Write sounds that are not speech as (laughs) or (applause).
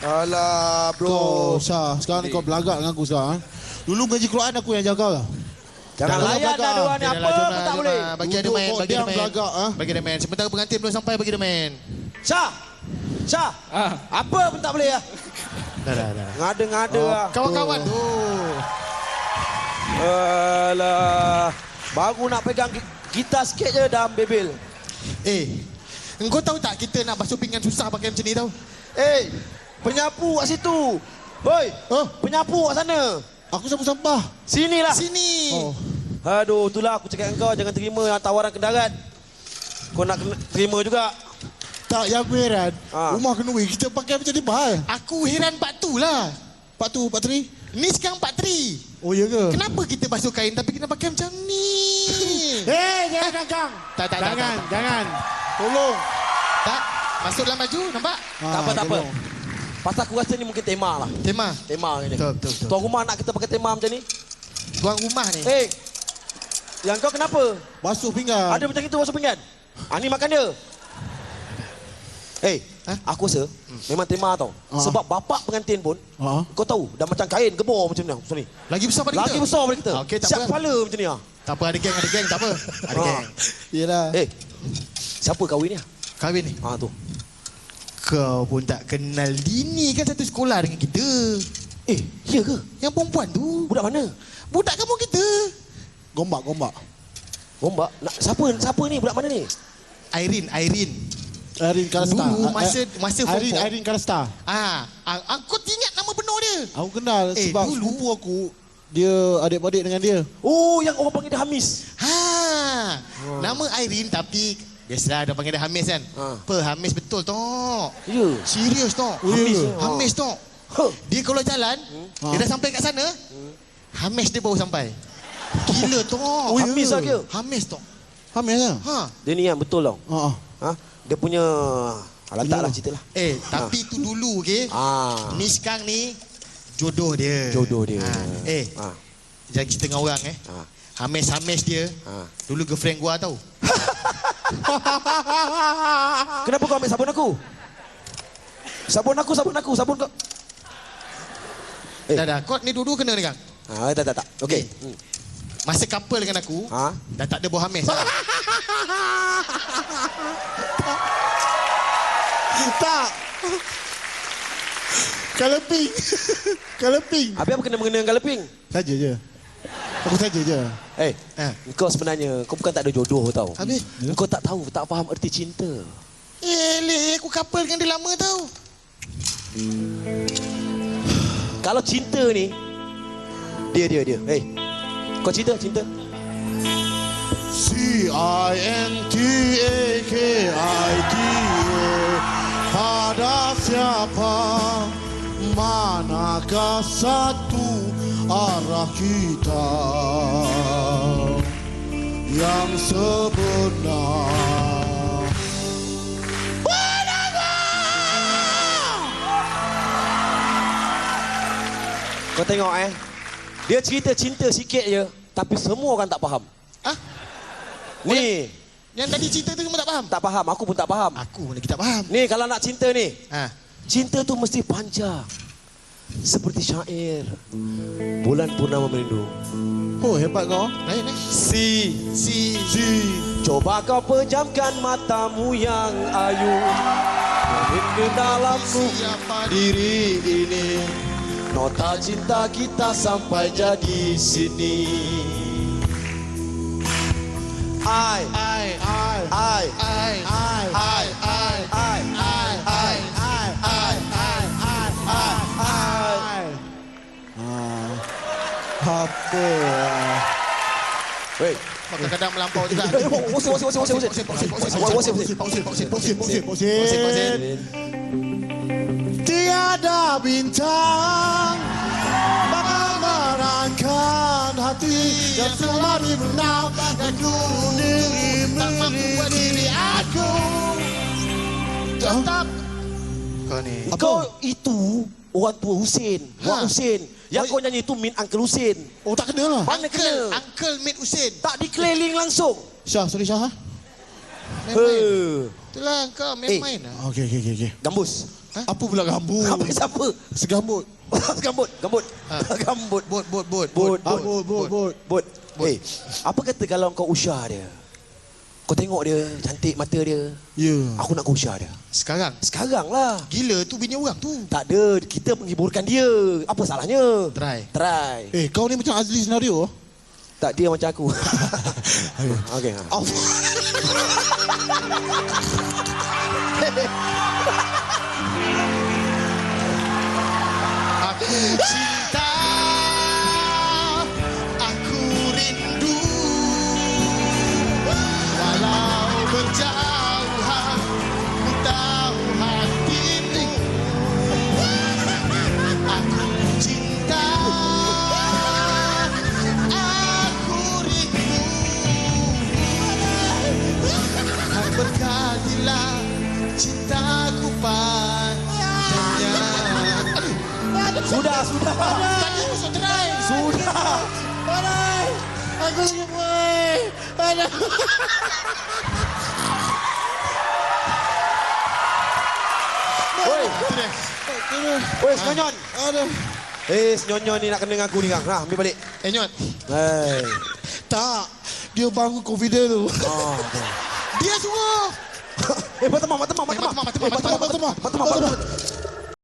Alah bro. Kau Syah, sekarang ni kau belagak dengan aku sekarang. eh. Dulu ngaji Quran aku yang jaga lah. Jangan layan dah belagak. dua ni apa lah, pun tak boleh. Bagi Duduk main, kau bagi diam main. belagak, ah. Bagi ada main. Sementara pengantin belum sampai, bagi ada main. Syah. Syah. Apa pun tak boleh ya. Dah, dah, dah. Ngada-ngada lah. Kawan-kawan tu. Alah. Baru nak pegang gi- gitar sikit je dah bebel. Eh, engkau tahu tak kita nak basuh pinggan susah pakai macam ni tau? Eh, penyapu kat situ. Hoi, Oh, penyapu kat sana. aku sapu sampah. Sinilah. Sini. Oh. Aduh, itulah aku cakap dengan kau jangan terima tawaran kendarat. Kau nak kena, terima juga. Tak, yang aku heran. Ah. Rumah kenuri kita pakai macam ni bahal. Aku heran Pak Tu lah. Pak tu, Pak Tri. Ni sekarang Pak Tri. Oh, ya ke? Kenapa kita basuh kain tapi kita pakai macam ni? (laughs) Eh, jangan kangkang. Tak, tak, tak, Jangan, tak, tak. jangan. Tolong. tak, masuk dalam baju, nampak? tak apa, tak apa. tolong. Pasal aku rasa ni mungkin tema lah. Tema. Tema ni. Betul, betul, betul. Tuan rumah nak kita pakai tema macam ni? Tuan rumah ni. Eh, yang kau kenapa? Basuh pinggan. Ada macam itu masuk pinggan? Ah, ni makan dia. Eh, Ha? aku rasa memang tema tau. Ah. Sebab bapak pengantin pun, Ha? kau tahu, dah macam kain gebor macam ni. Lagi besar pada Lagi kita. besar daripada kita. Okey, tak Siap apa. kepala macam ni. ah. Tak apa, ada geng, ada geng, tak apa. Ada Ah. geng. Yelah. Eh, siapa kahwin ni? ah? Kahwin ni. Ah tu. Kau pun tak kenal Dini kan satu sekolah dengan kita. Eh, ya ke? Yang perempuan tu. Budak mana? Budak kamu kita. Gombak, gombak. Gombak. Nak, siapa siapa ni? Budak mana ni? Irene, Irene. Irene Karasta. Dulu Ah, masa eh, masa form Irene, four. Irene Karasta. Ah, ah, aku ingat nama benar dia. Aku kenal Eh, sebab dulu- sepupu aku dia adik-beradik dengan dia. Oh, yang orang panggil dia Hamis. Ha. Nama Irene tapi biasalah dia panggil dia Hamis kan. Ha. Apa Hamis betul tok. Ya. Serius tok. Hamis. ke? Hamis tok. Huh. Dia kalau jalan, Ha. dia dah sampai kat sana. Hamis dia baru sampai. Gila tok. Oh, ya Hamis ke? lah dia. Hamis tok. Hamil lah. Ha. Dia ni yang betul tau. Ha. Ha? Dia punya... Alah, tak lah cerita lah. Eh, tapi tu dulu okey. Ah. Ni sekarang ni jodoh dia. Jodoh dia. Ha. Eh, Ah. jangan cerita dengan orang eh. Ah. Hamis-hamis dia. Ah. Dulu girlfriend gua tau. (laughs) Kenapa kau ambil sabun aku? Sabun aku, sabun aku, sabun kau. Eh. Dah dah. Kau ni dulu kena ni kang. Ah, tak, tak, tak. Okey. Ni. Masa couple dengan aku, Ha? dah tak ada buah hamis. lah. tak. (laughs) Kalau pink. (laughs) Kalau pink. Habis apa kena mengenai dengan galeping? Saja je. Aku saja je. Eh, Ha. kau sebenarnya, kau bukan tak ada jodoh tau. Habis? Kau tak tahu, tak faham erti cinta. Eh, leh, aku couple dengan dia lama tau. Kalau cinta ni, dia, dia, dia. Eh, kau cinta, cinta? C I N T A K I T A pada siapa manakah satu arah kita yang sebenar Kau tengok eh. Dia cerita cinta sikit je, tapi semua orang tak faham. Ah, Ni, yang tadi cerita tu semua tak faham? tak faham, aku pun tak faham. Aku pun lagi tak faham. Ni kalau nak cinta ni, Ha. cinta tu mesti panjang. Seperti syair. Bulan purnama merindu. Oh hebat kau. Lain eh. Si, Si C coba kau pejamkan matamu yang ayu. Ke dalamku siapa diri ini. Nota cinta kita sampai jadi sini. I, ai I I, ai I I, ai I, Apa ah. Wait. kadang-kadang melampau juga. Eh. Tiada bintang Bakal menerangkan hati Yang selalu menang Aku diri memilih diri aku Tetap. Kau ni. Kau itu orang tua Husin. Wak Ha. Husin. Yang Oh, kau nyanyi itu Min Uncle Husin. Oh tak kena lah Mana Uncle, kena? Uncle Mid Hussein. Tak dikeliling langsung. Syah, sorry Syah ha? Heh. Itulah kau Eh. main-main lah. Okey, okey, okey. okey. Gambus. Apa pula gambut? Apa siapa? Segambut. (laughs) Gambut, gambut. (laughs) Gambut. Bot, bot, bot. Bot, Ah, bot, bot, bot. Bot. Eh, apa kata kalau kau usah dia? Kau tengok dia, cantik mata dia. Ya. Aku nak kau usah dia. Sekarang. Sekarang lah. Gila tu bini orang tu. Tak ada, kita menghiburkan dia. Apa salahnya? Try. Try. Eh, kau ni macam Azli senario. Tak, dia macam aku. (laughs) Okey. ha. Oh. (laughs) Berkatilah cintaku padanya Sudah, sudah. Try Sudah. Padai Aku lagi boy Padai Oi, oi, senyonyon. Aduh. Eh, senyonyon ni nak kena dengan aku ni, Kang. Ha, ambil balik. Eh Nyot Hei. Tak. Dia bangun confident tu. Oh, okay. Dia suruh Eh, mata mama, mata mama, mata mama, mata mama, mata mama, mata mama, mata mama, mata mama,